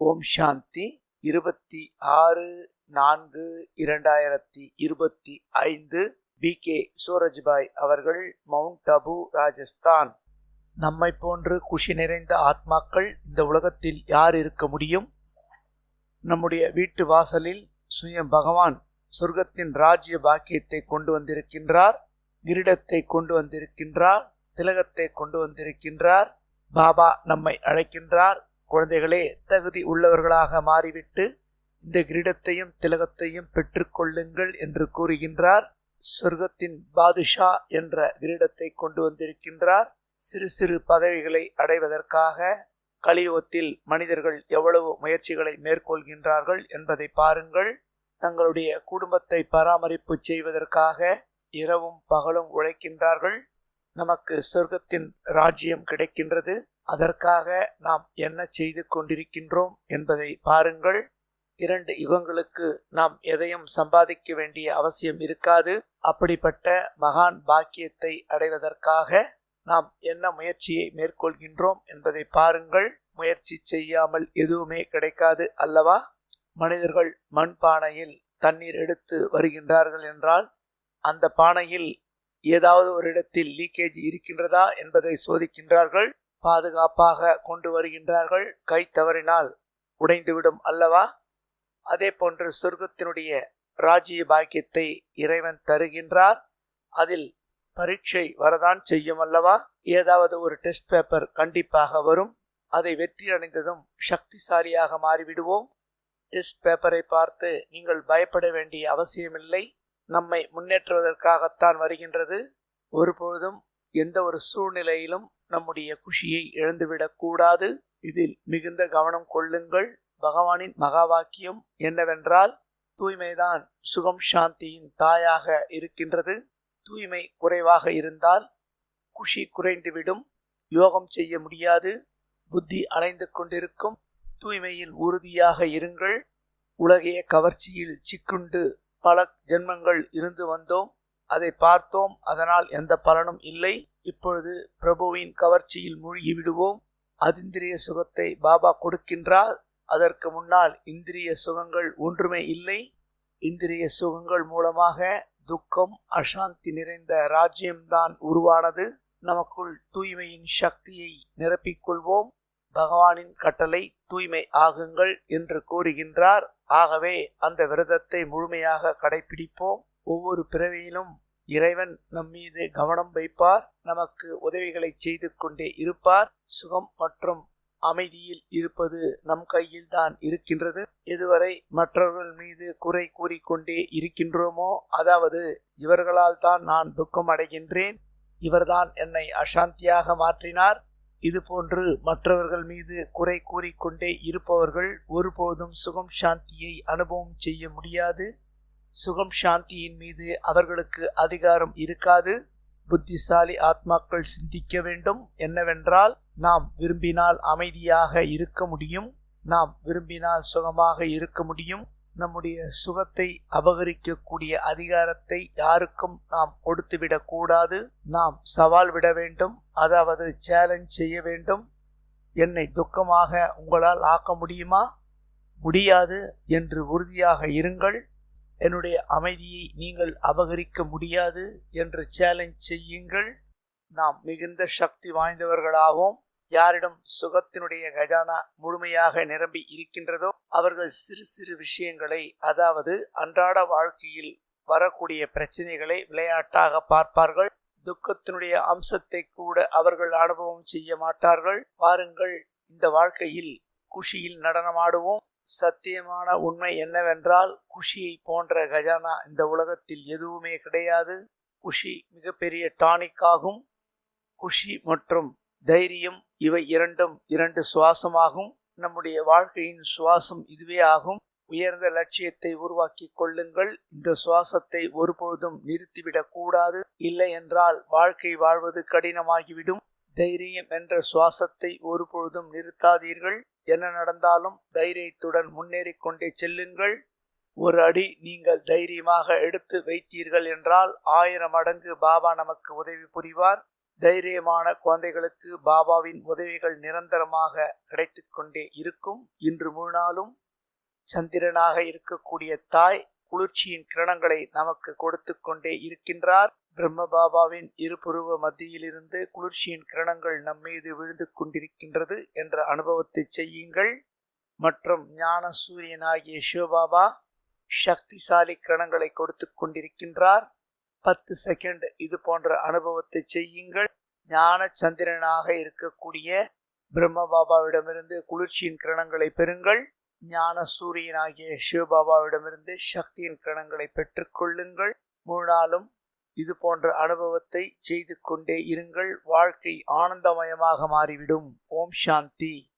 ஓம் சாந்தி. இருபத்தி ஆறு நான்கு இரண்டாயிரத்தி இருபத்தி ஐந்து பி கே சூரஜ்பாய் அவர்கள் மவுண்ட் அபு ராஜஸ்தான். நம்மை போன்று குஷி நிறைந்த ஆத்மாக்கள் இந்த உலகத்தில் யார் இருக்க முடியும்? நம்முடைய வீட்டு வாசலில் சுயம் பகவான் சொர்க்கத்தின் ராஜ்ய பாக்கியத்தை கொண்டு வந்திருக்கின்றார் கிரீடத்தை கொண்டு வந்திருக்கின்றார் திலகத்தை கொண்டு வந்திருக்கின்றார் பாபா நம்மை அழைக்கின்றார் குழந்தைகளே தகுதி உள்ளவர்களாக மாறிவிட்டு இந்த கிரீடத்தையும் திலகத்தையும் பெற்றுக்கொள்ளுங்கள் என்று கூறுகின்றார். சொர்க்கத்தின் பாதுஷா என்ற கிரீடத்தை கொண்டு வந்திருக்கின்றார். சிறு சிறு பதவிகளை அடைவதற்காக கலியுகத்தில் மனிதர்கள் எவ்வளவு முயற்சிகளை மேற்கொள்கின்றார்கள் என்பதை பாருங்கள். தங்களுடைய குடும்பத்தை பராமரிப்பு செய்வதற்காக இரவும் பகலும் உழைக்கின்றார்கள். நமக்கு சொர்க்கத்தின் ராஜ்யம் கிடைக்கின்றது. அதற்காக நாம் என்ன செய்து கொண்டிருக்கின்றோம் என்பதை பாருங்கள். இரண்டு யுகங்களுக்கு நாம் எதையும் சம்பாதிக்க வேண்டிய அவசியம் இருக்காது. அப்படிப்பட்ட மகான் பாக்கியத்தை அடைவதற்காக நாம் என்ன முயற்சியை மேற்கொள்கின்றோம் என்பதை பாருங்கள். முயற்சி செய்யாமல் எதுவுமே கிடைக்காது அல்லவா? மனிதர்கள் மண் பானையில் தண்ணீர் எடுத்து வருகின்றார்கள் என்றால் அந்த பானையில் ஏதாவது ஒரு இடத்தில் லீக்கேஜ் இருக்கின்றதா என்பதை சோதிக்கின்றார்கள். பாதுகாப்பாக கொண்டு வருகின்றார்கள். கை தவறினால் உடைந்துவிடும் அல்லவா? அதே போன்று சொர்க்கத்தினுடைய ராஜ்ய பாக்கியத்தை இறைவன் தருகின்றார். அதில் பரீட்சை வரதான் செய்யும் அல்லவா? ஏதாவது ஒரு டெஸ்ட் பேப்பர் கண்டிப்பாக வரும். அதை வெற்றி அடைந்ததும் சக்திசாலியாக மாறிவிடுவோம். டெஸ்ட் பேப்பரை பார்த்து நீங்கள் பயப்பட வேண்டிய அவசியமில்லை. நம்மை முன்னேற்றுவதற்காகத்தான் வருகின்றது. ஒருபொழுதும் எந்த ஒரு சூழ்நிலையிலும் நம்முடைய குஷியை இழந்துவிடக்கூடாது இதில் மிகுந்த கவனம் கொள்ளுங்கள். பகவானின் மகா வாக்கியம் என்னவென்றால் தூய்மைதான் சுகம் சாந்தியின் தாயாக இருக்கின்றது. தூய்மை குறைவாக இருந்தால் குஷி குறைந்துவிடும். யோகம் செய்ய முடியாது. புத்தி அலைந்து கொண்டிருக்கும். தூய்மையில் உறுதியாக இருங்கள். உலகைய கவர்ச்சியில் சிக்குண்டு பல ஜென்மங்கள் இருந்து வந்தோம். அதை பார்த்தோம். அதனால் எந்த பலனும் இல்லை. இப்பொழுது பிரபுவின் கவர்ச்சியில் மூழ்கி விடுவோம் அதிந்திரிய சுகத்தை பாபா கொடுக்கின்றார். அதற்கு முன்னால் இந்திரிய சுகங்கள் ஒன்றுமே இல்லை. இந்திரிய சுகங்கள் மூலமாக துக்கம் அசாந்தி நிறைந்த ராஜ்யம்தான் உருவானது. நமக்குள் தூய்மையின் சக்தியை நிரப்பிக்கொள்வோம். பகவானின் கட்டளை தூய்மை ஆகுங்கள் என்று கூறுகின்றார். ஆகவே அந்த விரதத்தை முழுமையாக கடைபிடிப்போம். ஒவ்வொரு பிறவியிலும் இறைவன் நம் மீது கவனம் வைப்பார் நமக்கு உதவிகளை செய்து கொண்டே இருப்பார். சுகம் மற்றும் அமைதியில் இருப்பது நம் கையில் தான் இருக்கின்றது. இதுவரை மற்றவர்கள் மீது குறை கூறிக்கொண்டே இருக்கின்றோமோ அதாவது இவர்களால் தான் நான் துக்கம் அடைகின்றேன் இவர்தான் என்னை அசாந்தியாக மாற்றினார். இதுபோன்று மற்றவர்கள் மீது குறை கூறிக்கொண்டே இருப்பவர்கள் ஒருபோதும் சுகம் சாந்தியை அனுபவம் செய்ய முடியாது. சுகம் சாந்தியின் மீது அவர்களுக்கு அதிகாரம் இருக்காது. புத்திசாலி ஆத்மாக்கள் சிந்திக்க வேண்டும். என்னவென்றால் நாம் விரும்பினால் அமைதியாக இருக்க முடியும். நாம் விரும்பினால் சுகமாக இருக்க முடியும். நம்முடைய சுகத்தை அபகரிக்கக்கூடிய அதிகாரத்தை யாருக்கும் நாம் கொடுத்துவிடக் கூடாது. நாம் சவால் விட வேண்டும். அதாவது சேலஞ்ச் செய்ய வேண்டும். என்னை துக்கமாக உங்களால் ஆக்க முடியுமா? முடியாது என்று உறுதியாக இருங்கள். என்னுடைய அமைதியை நீங்கள் அபகரிக்க முடியாது என்று சேலஞ்ச் செய்யுங்கள். நாம் மிகுந்த சக்தி வாய்ந்தவர்களாகவும் யாரிடம் சுகத்தினுடைய கஜானா முழுமையாக நிரம்பி இருக்கின்றதோ அவர்கள் சிறு சிறு விஷயங்களை அதாவது அன்றாட வாழ்க்கையில் வரக்கூடிய பிரச்சனைகளை விளையாட்டாக பார்ப்பார்கள். துக்கத்தினுடைய அம்சத்தை கூட அவர்கள் அனுபவம் செய்ய மாட்டார்கள். பாருங்கள் இந்த வாழ்க்கையில் குஷியில் நடனமாடுவோம். சத்தியமான உண்மை என்னவென்றால் குஷியை போன்ற கஜானா இந்த உலகத்தில் எதுவுமே கிடையாது. குஷி மிகப்பெரிய டானிக்காகும் குஷி மற்றும் தைரியம் இவை இரண்டும் இரண்டு சுவாசமாகும். நம்முடைய வாழ்க்கையின் சுவாசம் இதுவே ஆகும். உயர்ந்த லட்சியத்தை உருவாக்கி கொள்ளுங்கள். இந்த சுவாசத்தை ஒருபொழுதும் நிறுத்திவிடக் கூடாது. இல்லை என்றால் வாழ்க்கை வாழ்வது கடினமாகிவிடும். தைரியம் என்ற சுவாசத்தை ஒருபொழுதும் நிறுத்தாதீர்கள். என்ன நடந்தாலும் தைரியத்துடன் முன்னேறி கொண்டே செல்லுங்கள். ஒரு அடி நீங்கள் தைரியமாக எடுத்து வைத்தீர்கள் என்றால் ஆயிரம் மடங்கு பாபா நமக்கு உதவி புரிவார். தைரியமான குழந்தைகளுக்கு பாபாவின் உதவிகள் நிரந்தரமாக கிடைத்து கொண்டே இருக்கும். இன்று முழு நாளும் சந்திரனாக இருக்கக்கூடிய தாய் குளிர்ச்சியின் கிரணங்களை நமக்கு கொடுத்து கொண்டே இருக்கின்றார். பிரம்ம பாபாவின் இருபுருவ மத்தியிலிருந்து குளிர்ச்சியின் கிரணங்கள் நம்மீது விழுந்து கொண்டிருக்கின்றது என்ற அனுபவத்தை செய்யுங்கள். மற்றும் ஞான சூரியனாகிய சிவபாபா சக்திசாலி கிரணங்களை கொடுத்து கொண்டிருக்கின்றார். பத்து செகண்ட் இது போன்ற அனுபவத்தை செய்யுங்கள். ஞான சந்திரனாக இருக்கக்கூடிய பிரம்ம பாபாவிடமிருந்து குளிர்ச்சியின் கிரணங்களை பெறுங்கள். ஞான சூரியனாகிய சிவபாபாவிடமிருந்து சக்தியின் கிரணங்களை பெற்றுக்கொள்ளுங்கள் முழு நாளும் இது போன்ற அனுபவத்தை செய்து கொண்டே இருங்கள். வாழ்க்கை ஆனந்தமயமாக மாறிவிடும். ஓம் சாந்தி.